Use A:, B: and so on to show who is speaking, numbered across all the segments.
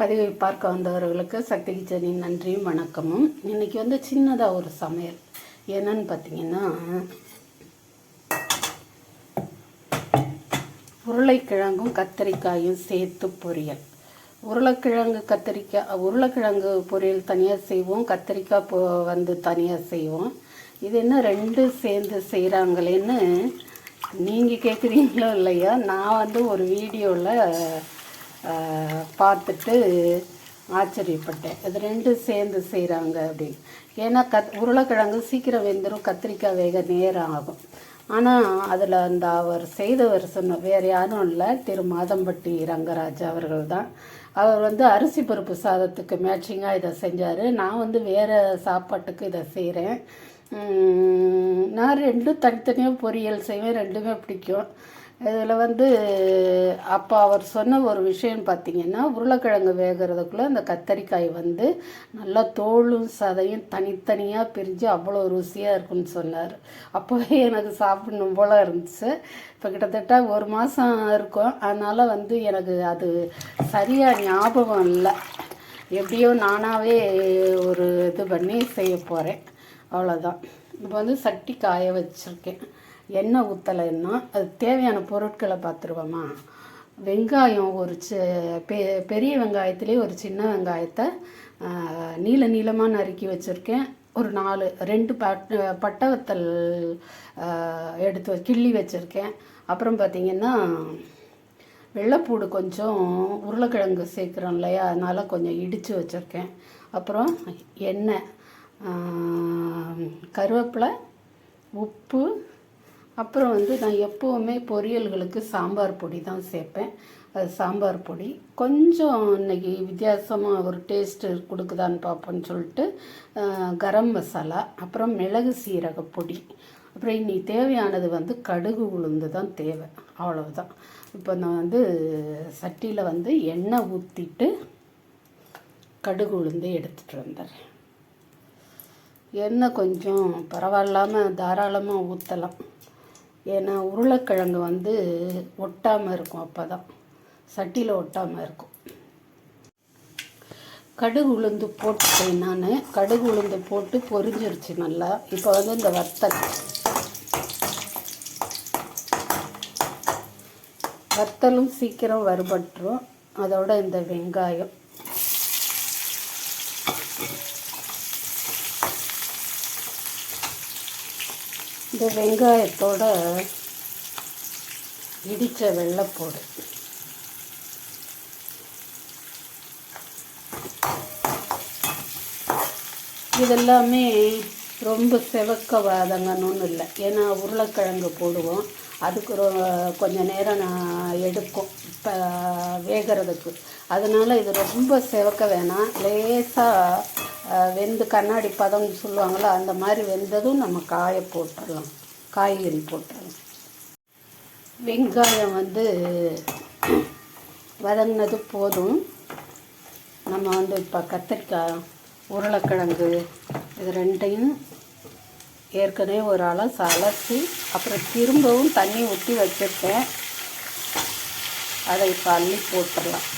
A: பதிவை பார்க்க வந்தவர்களுக்கு சக்தி கிச்சனின் நன்றியும் வணக்கமும். இன்னைக்கு வந்து சின்னதாக ஒரு சமையல். என்னன்னு பார்த்தீங்கன்னா உருளைக்கிழங்கும் கத்தரிக்காயும் சேர்த்து பொரியல். உருளைக்கிழங்கு கத்திரிக்காய் உருளைக்கிழங்கு பொரியல் தனியாக செய்வோம் கத்திரிக்காய் பொ வந்து தனியாக செய்வோம். இது என்ன ரெண்டு சேர்ந்து செய்கிறாங்களேன்னு நீங்கள் கேட்குறீங்களோ இல்லையா? நான் வந்து ஒரு வீடியோவில் பார்த்துட்டு ஆச்சரியப்பட்டேன். இது ரெண்டும் சேர்ந்து செய்கிறாங்க அப்படின்னு. ஏன்னா கத் உருளைக்கிழங்கு சீக்கிரம் வெந்துடும் கத்திரிக்காய் வேக நேரம் ஆகும் ஆனால் அதில் அந்த அவர் செய்தவர் சொன்ன வேறு யாரும் இல்லை. திரு மாதம்பட்டி ரங்கராஜ் அவர்கள் தான். அவர் வந்து அரிசி பருப்பு சாதத்துக்கு மேட்சிங்காக இதை செஞ்சார். நான் வந்து வேறு சாப்பாட்டுக்கு இதை செய்கிறேன் நான் ரெண்டும் தனித்தனியாக பொரியல் செய்வேன். ரெண்டுமே பிடிக்கும். இதில் வந்து அப்போ அவர் சொன்ன ஒரு விஷயம் பார்த்தீங்கன்னா உருளைக்கிழங்கு வேகிறதுக்குள்ளே அந்த கத்தரிக்காய் வந்து நல்லா தோலும் சதையும் தனித்தனியாக பிரிஞ்சு அவ்வளோ ருசியாக இருக்குன்னு சொன்னார். அப்போவே எனக்கு சாப்பிடணும் போல் இருந்துச்சு. இப்போ கிட்டத்தட்ட ஒரு மாதம் இருக்கும். அதனால் வந்து எனக்கு அது சரியாக ஞாபகம் இல்லை. எப்படியோ நானாகவே ஒரு இது பண்ணி செய்ய போகிறேன் அவ்வளோதான் இப்போ வந்து சட்டி காய வச்சுருக்கேன். எண்ணெய் ஊற்றலைன்னா அது தேவையான பொருட்களை பார்த்துருவோமா? வெங்காயம் ஒரு சி பெ பெரிய வெங்காயத்துலேயே ஒரு சின்ன வெங்காயத்தை நீள நீளமாக நறுக்கி வச்சுருக்கேன். ஒரு நாலு ரெண்டு பட் பட்டவத்தல் எடுத்து கிள்ளி வச்சுருக்கேன். அப்புறம் பார்த்திங்கன்னா வெள்ளைப்பூடு கொஞ்சம் உருளைக்கிழங்கு சேர்க்குறோம் இல்லையா? அதனால் கொஞ்சம் இடித்து வச்சுருக்கேன். அப்புறம் எண்ணெய் கருவேப்பிலை உப்பு அப்புறம் வந்து நான் எப்போவுமே பொரியல்களுக்கு சாம்பார் பொடி தான் சேர்ப்பேன். அது சாம்பார் பொடி. கொஞ்சம் இன்னைக்கு வித்தியாசமாக ஒரு டேஸ்ட்டு கொடுக்குதான்னு பார்ப்போன்னு சொல்லிட்டு கரம் மசாலா அப்புறம் மிளகு சீரக பொடி. அப்புறம் இன்னைக்கு தேவையானது வந்து கடுகு உளுந்து தான் தேவை. அவ்வளவுதான். இப்போ நான் வந்து சட்டியில் வந்து எண்ணெய் ஊற்றிட்டு கடுகு உளுந்து எடுத்துகிட்டு வந்துடுறேன். எண்ணெய் கொஞ்சம் பரவாயில்லாமல் தாராளமாக ஊற்றலாம் ஏன்னா உருளைக்கிழங்கு வந்து ஒட்டாமல் இருக்கும் அப்போ தான் சட்டியில் ஒட்டாமல் இருக்கும். கடுகு உளுந்து போட்டுட்டேன் நான். கடுகு உளுந்து போட்டு பொரிஞ்சிருச்சு நல்லா. இப்போ வந்து இந்த வத்தல். வத்தலும் சீக்கிரம் வறுபட்டுரும். அதோட இந்த வெங்காயம். இது வெங்காயத்தோட இடித்த வெள்ளைப்பூடு இதெல்லாமே ரொம்ப செவக்க ஒன்றும் இல்லை. ஏன்னா உருளைக்கிழங்கு போடுவோம். அதுக்கு ரொ கொஞ்சம் நேரம் நான் எடுக்கும். இப்போ வேகிறதுக்கு. அதனால் இது ரொம்ப செவக்க வேணாம். லேசாக வெந்து கண்ணாடி பதம்னு சொல்லுவாங்களோ அந்த மாதிரி வெந்ததும் நம்ம காய போட்டுடலாம். காய்கறி போட்டுடலாம். வெங்காயம் வந்து வதங்கினது போதும். நம்ம வந்து இப்போ கத்திரிக்காய் உருளைக்கிழங்கு இது ரெண்டையும் ஏற்கனவே ஒரு அளவு அலசி அப்புறம் திரும்பவும் தண்ணி ஊற்றி வச்சுருக்கேன். அதை இப்போ அள்ளி போட்டுடலாம்.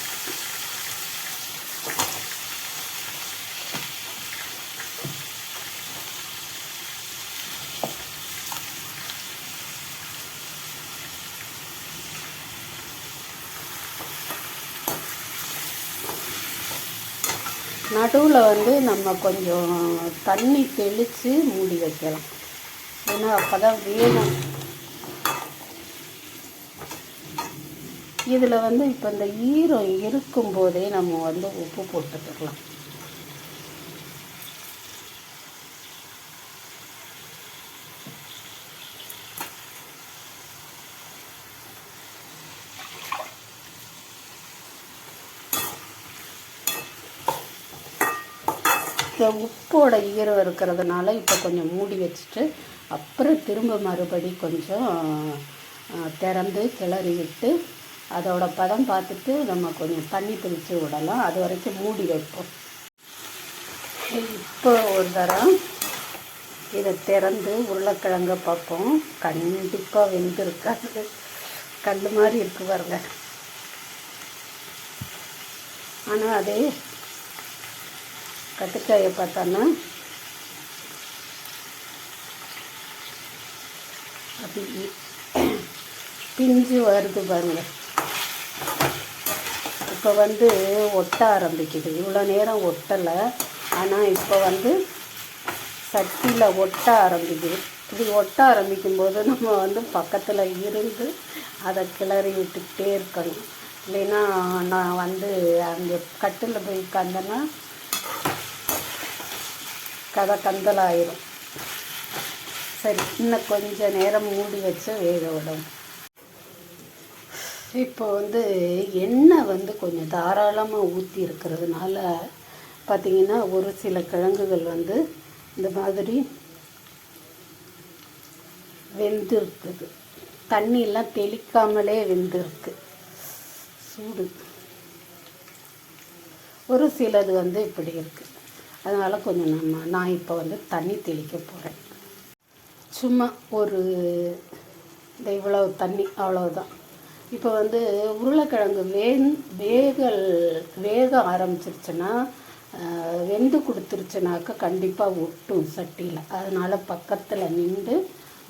A: நடுவில் வந்து நம்ம கொஞ்சம் தண்ணி தெளித்து மூடி வைக்கலாம். ஏன்னா அப்போ தான் வேணும். இதில் வந்து இப்போ இந்த ஈரம் இருக்கும்போதே நம்ம வந்து உப்பு போட்டுக்கலாம். இந்த உப்போட ஈரம் இருக்கிறதுனால இப்போ கொஞ்சம் மூடி வச்சுட்டு அப்புறம் திரும்ப மறுபடி கொஞ்சம் திறந்து கிளறி விட்டு அதோட பதம் பார்த்துட்டு நம்ம கொஞ்சம் தண்ணி பிரித்து விடலாம். அது வரைக்கும் மூடி வைப்போம். இப்போ ஒரு தரம் இதை திறந்து உருளைக்கிழங்க பார்ப்போம். கண்டிப்பாக வெந்திருக்காது. கல் மாதிரி இருக்கு பாருங்க. ஆனால் அதே கத்திரிக்காயை பார்த்தோன்னா அப்படி பிஞ்சு வருது பாருங்க. இப்போ வந்து ஒட்ட ஆரம்பிக்குது. இவ்வளோ நேரம் ஒட்டலை. ஆனால் இப்போ வந்து சட்டியில் ஒட்ட ஆரம்பிக்குது. இப்படி ஒட்ட ஆரம்பிக்கும்போது நம்ம வந்து பக்கத்தில் இருந்து அதை கிளறி விட்டுக்கிட்டே இருக்கணும். இல்லைன்னா நான் வந்து அங்கே கட்டில் போய் உட்காந்தேன்னா கதை கந்தலாயிரும் சரி இன்னும் கொஞ்சம் நேரம் மூடி வச்சு வேக விடும். இப்போ வந்து எண்ணெய் வந்து கொஞ்சம் தாராளமாக ஊற்றி இருக்கிறதுனால பார்த்திங்கன்னா ஒரு சில கிழங்குகள் வந்து இந்த மாதிரி வெந்திருக்குது. தண்ணியெல்லாம் தெளிக்காமலே வெந்திருக்கு. சூடு. ஒரு சிலது வந்து இப்படி இருக்குது அதனால் கொஞ்சம் நம்ம நான் இப்போ வந்து தண்ணி தெளிக்க போகிறேன் சும்மா ஒரு இந்த இவ்வளவு தண்ணி அவ்வளோதான் இப்போ வந்து உருளைக்கிழங்கு வேன் வேகல் வேக ஆரம்பிச்சிருச்சுன்னா வெந்து கொடுத்துருச்சுனாக்கா கண்டிப்பாக ஒட்டும் சட்டியில். அதனால் பக்கத்தில் நின்று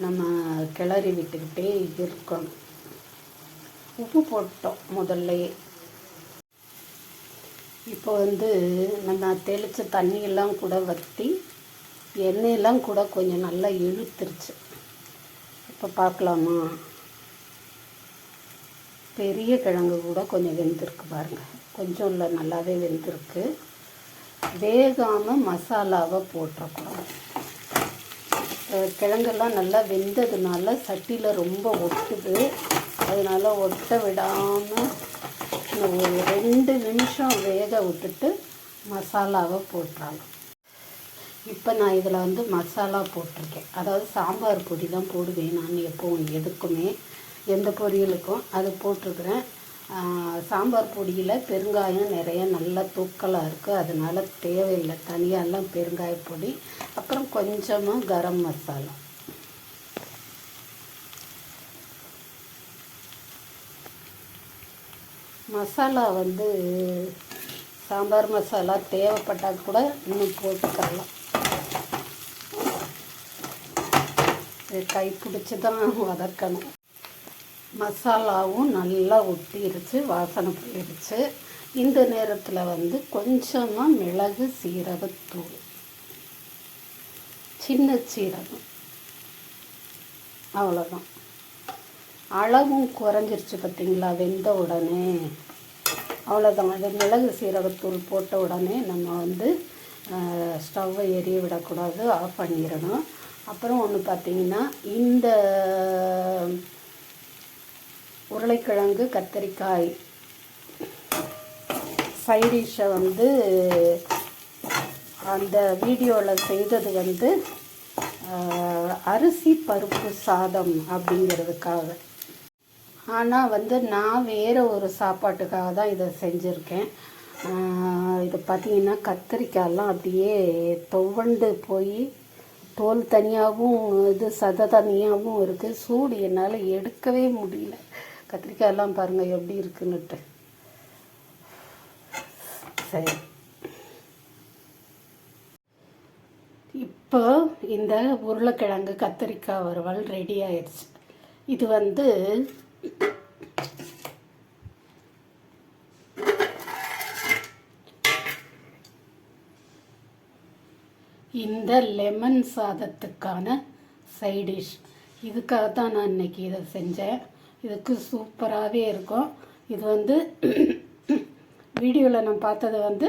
A: நம்ம கிளறி விட்டுக்கிட்டே இருக்கணும். உப்பு போட்டோம் முதல்லையே. இப்போ வந்து நம்ம தெளித்த தண்ணியெல்லாம் கூட வற்றி எண்ணெயெல்லாம் கூட கொஞ்சம் நல்லா இழுத்துருச்சு. இப்போ பார்க்கலாமா? பெரிய கிழங்கு கூட கொஞ்சம் வெந்திருக்கு பாருங்கள் கொஞ்சம் இல்லை நல்லாவே வெந்திருக்கு. வேகாமல் மசாலாவை போட்டுறக்கூடாது. கிழங்கெல்லாம் நல்லா வெந்ததுனால சட்டியில் ரொம்ப ஒட்டுது. அதனால் ஒட்ட விடாமல் ஒரு ரெண்டு நிமிஷம் வேக விட்டுட்டு மசாலாவை போட்டுறாங்க. இப்போ நான் இதில் வந்து மசாலா போட்டிருக்கேன். அதாவது சாம்பார் பொடி தான் போடுவேன் நான் எப்போவும் எதுக்குமே. எந்த பொரியலுக்கும் அது போட்டிருக்கிறேன். சாம்பார் பொடியில் பெருங்காயம் நிறைய நல்லா தூக்கலாக இருக்குது அதனால் தேவையில்லை. தனியாலாம் பெருங்காய பொடி அப்புறம் கொஞ்சமாக கரம் மசாலா. மசாலா வந்து சாம்பார் மசாலா தேவைப்பட்டால் கூட இன்னும் போட்டுக்கலாம். இது கை பிடிச்சி தான் வதக்கணும். மசாலாவும் நல்லா ஒட்டிருச்சு வாசனை போயிடுச்சு இந்த நேரத்தில் வந்து கொஞ்சமாக மிளகு சீரகத்தூள் சின்ன சீரகம். அவ்வளோதான் அளவும் குறைஞ்சிருச்சு பார்த்தீங்களா? வெந்த உடனே. அவ்வளோதான் அது மிளகு சீரகத்தூள் போட்ட உடனே நம்ம வந்து ஸ்டவ்வை எரிய விடக்கூடாது. ஆஃப் பண்ணிடணும். அப்புறம் ஒன்று பார்த்தீங்கன்னா இந்த உருளைக்கிழங்கு கத்தரிக்காய் சைடிஷை வந்து அந்த வீடியோவில் செய்தது வந்து அரிசி பருப்பு சாதம் அப்படிங்கிறதுக்காக. ஆனால் வந்து நான் வேறு ஒரு சாப்பாட்டுக்காக தான் இதை செஞ்சுருக்கேன். இது பார்த்தீங்கன்னா கத்திரிக்காயெல்லாம் அப்படியே துவண்டு போய் தோல் தனியாகவும் இது சத தனியாகவும் இருக்குது சூடு என்னால் எடுக்கவே முடியல. கத்திரிக்காயெல்லாம் பாருங்கள் எப்படி இருக்குன்னுட்டு. சரி. இப்போ இந்த உருளைக்கிழங்கு கத்திரிக்காய் வறுவல் ரெடி ஆயிடுச்சு. இது வந்து இந்த லெமன் சாதத்துக்கான சைடிஷ் இதுக்காக தான் நான் இன்னைக்கு இதை செஞ்சேன். இதுக்கு சூப்பராகவே இருக்கும். இது வந்து வீடியோவில் நான் பார்த்தது வந்து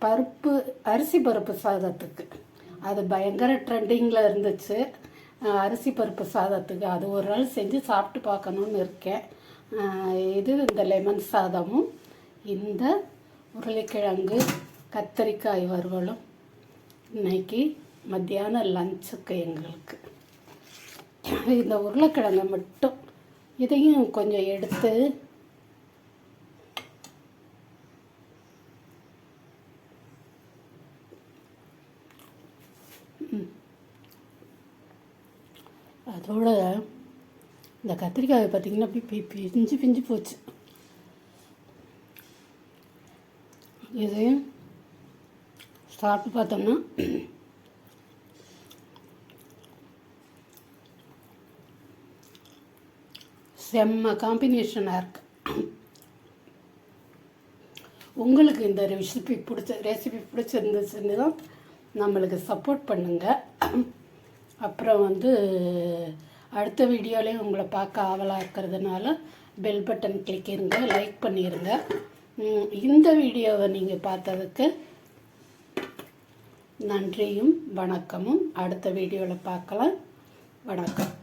A: பருப்பு அரிசி பருப்பு சாதத்துக்கு. அது பயங்கர ட்ரெண்டிங்கில் இருந்துச்சு. அரிசி பருப்பு சாதத்துக்கு அது ஒரு நாள் செஞ்சு சாப்பிட்டு பார்க்கணுன்னு இருக்கேன். இது இந்த லெமன் சாதமும் இந்த உருளைக்கிழங்கு கத்தரிக்காய் வறுவலும் இன்னைக்கு மத்தியான லஞ்சுக்கு எங்களுக்கு. இந்த உருளைக்கிழங்கை மட்டும் இதையும் கொஞ்சம் எடுத்து அதோட இந்த கத்திரிக்காயை பார்த்தீங்கன்னா அப்படி பி- பிஞ்சு பிஞ்சு போச்சு. இது சாப்பிட்டு பார்த்தோம்னா செம்ம காம்பினேஷனாக இருக்கு. உங்களுக்கு இந்த ரெசிபி பிடிச்ச ரெசிபி பிடிச்சிருந்துச்சுன்னு தான் நம்மளுக்கு சப்போர்ட் பண்ணுங்கள் அப்புறம் வந்து அடுத்த வீடியோலேயும் உங்களை பார்க்க ஆவலாக இருக்கிறதுனால பெல் பட்டன் கிளிக்கிருங்க லைக் பண்ணிடுங்க இந்த வீடியோவை நீங்கள் பார்த்ததுக்கு நன்றியும் வணக்கமும். அடுத்த வீடியோவில் பார்க்கலாம். வணக்கம்.